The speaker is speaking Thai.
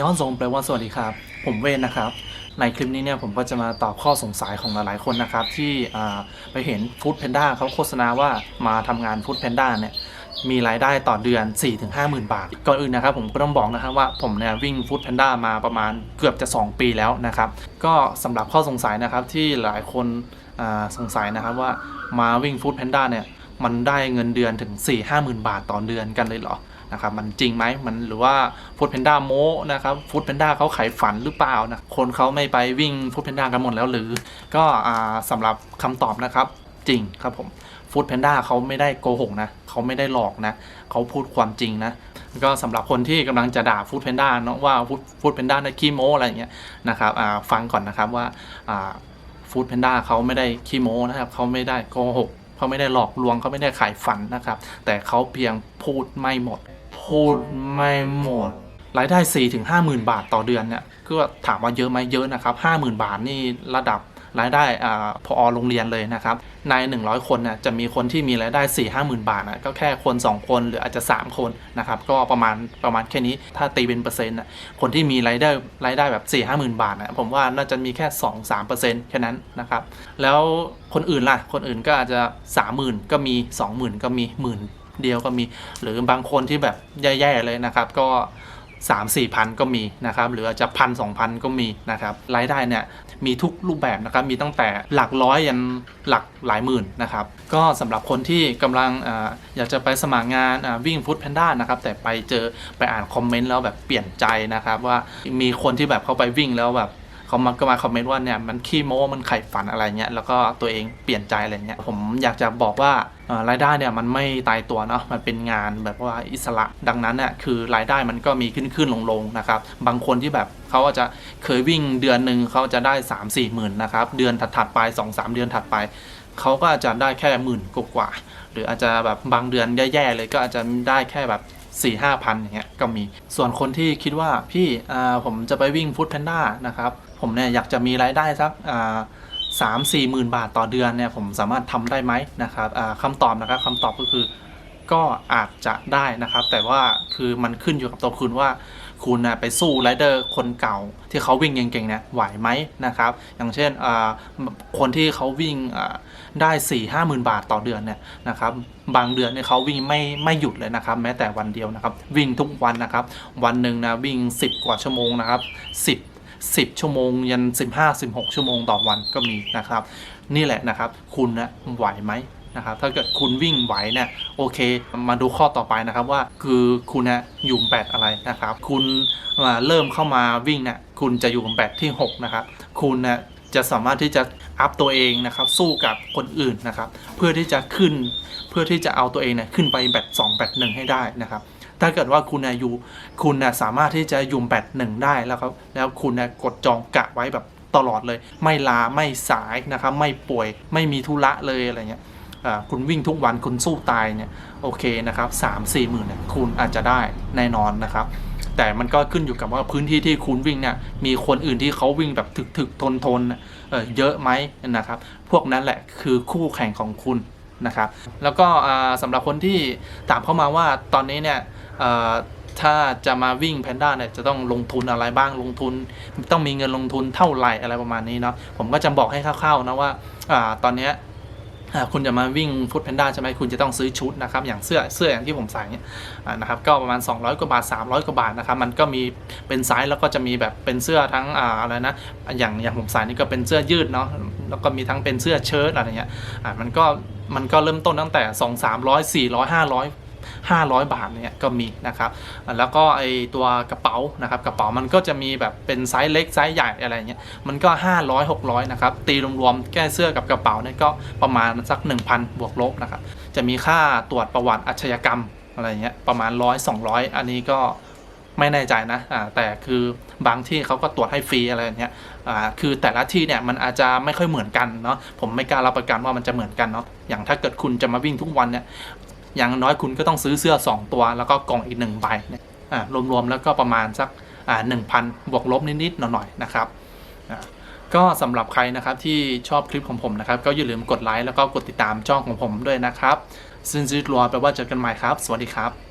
ย้อนทรงแปลว่าสวัสดีครับ ผมเวนนะครับ ในคลิปนี้เนี่ยผมก็จะมาตอบข้อสงสัยของหลายๆคนนะครับ ที่ไปเห็นฟู้ดแพนด้าเขาโฆษณาว่ามาทำงานฟู้ดแพนด้าเนี่ยมีรายได้ต่อเดือน 4-50,000 บาท ก่อนอื่นนะครับผมก็ต้องบอกนะครับว่าผมเนี่ยวิ่งฟู้ดแพนด้ามาประมาณเกือบจะ 2 ปีแล้วนะครับ ก็สำหรับข้อสงสัยนะครับที่หลายคนสงสัยนะครับว่ามาวิ่งฟู้ดแพนด้าเนี่ยมันได้เงินเดือนถึง 4-50,000 บาทต่อเดือนกันเลยเหรอ นะครับมันจริงไหมมันหรือว่าฟูดแพนด้าโมนะครับฟูดแพนด้าเขาขายฝันหรือเปล่านะคนเขาไม่ไปวิ่งฟูดแพนด้ากันหมดแล้วหรือ ก็อ่าสำหรับคำตอบนะครับจริงครับผมฟูดแพนด้าเขาไม่ได้โกหกนะเขาไม่ได้หลอกนะเขาพูดความจริงนะก็สำหรับคนที่กำลังจะด่าฟูดแพนด้าเนาะว่าฟูดแพนด้าได้ขี้โมอะไรอย่างเงี้ยนะครับฟังก่อนนะครับว่าฟูดแพนด้าเขาไม่ได้ขี้โมนะครับเขาไม่ได้โกหกเขาไม่ได้หลอกลวงเขาไม่ได้ขายฝันนะครับ แต่เขาเพียงพูดไม่หมด พูดไม่หมด รายได้ 4 ถึง 5 0,000 บาทต่อเดือนเนี่ยก็ถามว่าเยอะไหมเยอะนะครับ 50,000 บาทนี่ระดับรายได้อ่าพอโรงเรียนเลยนะครับใน 100 คนน่ะจะมีคนที่มีรายได้ 4 5 0 0 0 0 บาทนะก็แค่คน 2 คนหรืออาจจะ 3 คนนะครับก็ประมาณประมาณแค่นี้ถ้าตีเป็นเปอร์เซ็นต์น่ะคนที่มีรายได้รายได้แบบ 4 5 0 0 0 0 บาทนะผมว่าน่าจะมีแค่ 2 3เปอร์เซ็นต์แค่นั้นนะครับแล้วคนอื่นล่ะคนอื่นก็อาจจะ 30,000 ก็มี 20,000 ก็มีหมื่น เดียวก็มี หรือบางคนที่แบบแย่ๆเลยนะครับ ก็3 4พันก็มีนะครับหรืออาจจะพันสองพันก็มีนะครับรายได้เนี่ยมีทุกรูปแบบนะครับมีตั้งแต่หลักร้อยยันหลักหลายหมื่นนะครับก็สำหรับคนที่กำลังออยากจะไปสมัครงานวิ่งฟู้ดแพนด้านะครับแต่ไปเจอไปอ่านคอมเมนต์แล้วแบบเปลี่ยนใจนะครับว่ามีคนที่แบบเขาไปวิ่งแล้วแบบ เขามาก็มาคอมเมนต์ว่าเนี่ยมันขี้โม้มันไข่ฝันอะไรเงี้ยแล้วก็ตัวเองเปลี่ยนใจอะไรเงี้ยผมอยากจะบอกว่ารายได้เนี่ยมันไม่ตายตัวเนาะมันเป็นงานแบบว่าอิสระดังนั้นเนี่ยคือรายได้มันก็มีขึ้นขึ้นลงลงนะครับบางคนที่แบบเขาอาจจะเคยวิ่งเดือนหนึ่งเขาจะได้ 3 4หมื่นนะครับเดือนถัดๆไป 2 3 เดือนถัดไปเขาก็อาจจะได้แค่หมื่นกว่าหรืออาจจะแบบบางเดือนแย่ๆเลยก็อาจจะได้แค่แบบ 4 5 0 0พันอย่างเงี้ยก็มีส่วนคนที่คิดว่าพี่อ่าผมจะไปวิ่งฟุตแพนด้านะครับผมเนี่ยอยากจะมีรายได้สักอ่าสามสี่หมื่นบาทต่อเดือนเนี่ยผมสามารถทำได้ไหมนะครับอ่าคำตอบนะครับคำตอบก็คือ ก็อาจจะได้นะครับ แต่ว่าคือมันขึ้นอยู่กับตัวคุณว่าคุณนะไปสู้ไรเดอร์คนเก่าที่เขาวิ่งเก่งๆเนี่ยไหวไหมนะครับ อย่างเช่นคนที่เขาวิ่งได้4ี่ห้าหมื่นบาทต่อเดือนเนี่ยนะครับบางเดือนเนี่ยเขาวิ่งไม่ไม่หยุดเลยนะครับ แม้แต่วันเดียวนะครับ วิ่งทุกวันนะครับ วันหนึ่งนะวิ่ง 10 กว่าชั่วโมงนะครับ 10 10 ชั่วโมง ยัน 15 16 ชั่วโมงต่อวันก็มีนะครับ นี่แหละนะครับ คุณนะไหวไหม นะครับ ถ้าเกิดคุณวิ่งไหวเนี่ยโอเค มาดูข้อต่อไปนะครับว่าคือคุณนะอยู่แบตอะไรนะครับ คุณมาเริ่มเข้ามาวิ่งเนี่ยคุณจะอยู่แบตที่6นะครับคุณนะจะสามารถที่จะอัพตัวเองนะครับสู้กับคนอื่นนะครับ เพื่อที่จะขึ้นเพื่อที่จะเอาตัวเองเนี่ยขึ้นไปแบต2แบต1ให้ได้นะครับ ถ้าเกิดว่าคุณนะอยู่คุณนะสามารถที่จะอยู่แบตหนึ่งได้แล้วครับแล้วคุณนะกดจองกะไว้แบบตลอดเลย ไม่ลาไม่สายนะครับ ไม่ป่วยไม่มีธุระเลยอะไรเงี้ย คุณวิ่งทุกวันคุณสู้ตายเนี่ยโอเคนะครับสามสี่หมื่นเนี่ยคุณอาจจะได้แน่นอนนะครับแต่มันก็ขึ้นอยู่กับว่าพื้นที่ที่คุณวิ่งเนี่ยมีคนอื่นที่เขาวิ่งแบบถึกๆทนทนๆเเยอะไหมนะครับ พวกนั้นแหละคือคู่แข่งของคุณนะครับ แล้วก็อ่าสำหรับคนที่ถามเข้ามาว่าตอนนี้เนี่ยถ้าจะมาวิ่งแพนด้าเนี่ยจะต้องลงทุนอะไรบ้างลงทุน ต้องมีเงินลงทุนเท่าไหร่อะไรประมาณนี้เนาะผมก็จะบอกให้คร่าวๆนะว่าอตอนนี้ คุณจะมาวิ่งฟุตแพนด้าใช่ไหมคุณจะต้องซื้อชุดนะครับ อย่างเสื้อเสื้ออย่างที่ผมใส่เนี่ยนะครับก็ประมาณ 200 กว่าบาท 300 กว่าบาทนะครับมันก็มีเป็นไซส์แล้วก็จะมีแบบเป็นเสื้อทั้งอ่าอะไรนะอย่างอย่างผมใส่นี่ก็เป็นเสื้อยืดเนาะแล้วก็มีทั้งเป็นเสื้อเชิ้ตอะไรเงี้ยอ่ามันก็มันก็เริ่มต้นตั้งแต่ 2 300 400 500 500 บาทเนี่ยก็มีนะครับแล้วก็ไอตัวกระเป๋านะครับกระเป๋ามันก็จะมีแบบเป็นไซส์เล็กไซส์ใหญ่อะไรเงี้ยมันก็ 500 600นะครับตีรวมๆแก้เสื้อกับกระเป๋าเนี่ยก็ประมาณสัก 1,000 บวกลบนะครับจะมีค่าตรวจประวัติอาชญากรรมอะไรเงี้ยประมาณร้อยสองร้อยอันนี้ก็ไม่แน่ใจนะแต่คือบางที่เขาก็ตรวจให้ฟรีอะไรเงี้ยคือแต่ละที่เนี่ยมันอาจจะไม่ค่อยเหมือนกันเนาะผมไม่กล้ารับประกันว่ามันจะเหมือนกันเนาะอย่างถ้าเกิดคุณจะมาวิ่งทุกวันเนี่ย อย่างน้อยคุณก็ต้องซื้อเสื้อ 2 ตัว แล้วก็กล่องอีก1ใบนี่ยอ่ารวมๆแล้วก็ประมาณสักอ่าหนึ่งพันบวกลบนิดๆหน่อยๆนะครับอ่าก็สำหรับใครนะครับที่ชอบคลิปของผมนะครับก็อย่าลืมกดไลค์แล้วก็กดติดตามช่องของผมด้วยนะครับซินซิลัวแปลว่าเจอกันใหม่ครับ สวัสดีครับ